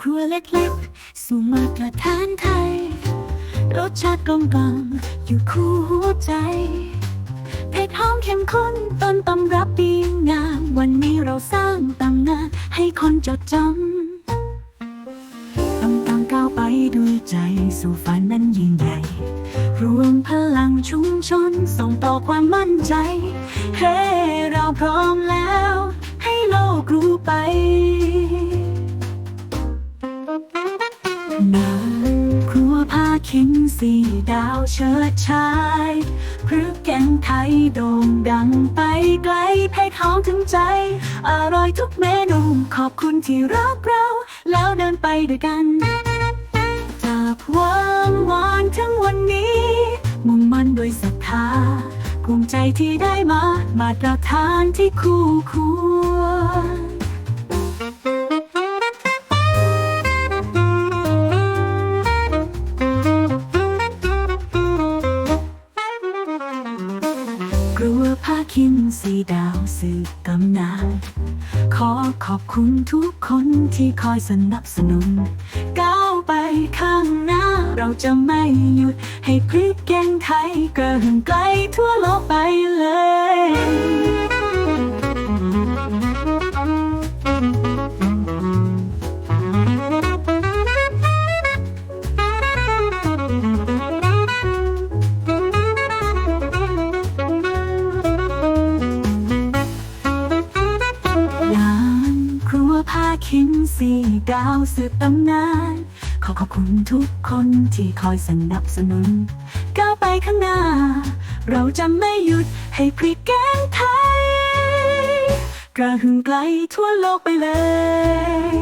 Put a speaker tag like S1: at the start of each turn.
S1: ครัวเล็กๆ สู่มาตรฐานไทย รสชาติกลมกล่อมอยู่คู่หัวใจเผ็ดหอมเข้มข้นต้นตำรับดีงาม วันนี้เราสร้างตำนานให้คนจดจำตำตำก้าวไปด้วยใจ สู่ฝันนั้นยิ่งใหญ่ รวมพลังชุมชน ส่งต่อความมั่นใจ เฮ้ เราพร้อมแล้ว ให้โลกรู้ไป นาครัวผ้าคิงสีดาวเชิดชายพรึกแกงไทยโด่งดังไปไกลเพลหอมถึงใจ อร่อยทุกเมนูขอบคุณที่รักเรา แล้วเดินไปด้วยกันจากวามหวานถึงวันนี้ มุ่งมั่นด้วยศรัทธาภูมิใจที่ได้มามาตรฐานที่คู่ควร กลัวผ้าคินสีดาวสืบตำนาน ขอขอบคุณทุกคนที่คอยสนับสนุน ก้าวไปข้างหน้าเราจะไม่หยุด ให้พริกแกงไทยกระหึ่มไกลทั่วโลกไปเลย ภาคินสีดาวสืบตำนาน ขอขอบคุณทุกคนที่คอยสนับสนุน ก้าวไปข้างหน้า เราจะไม่หยุดให้พริกแกงไทย กระหึ่งไกลทั่วโลกไปเลย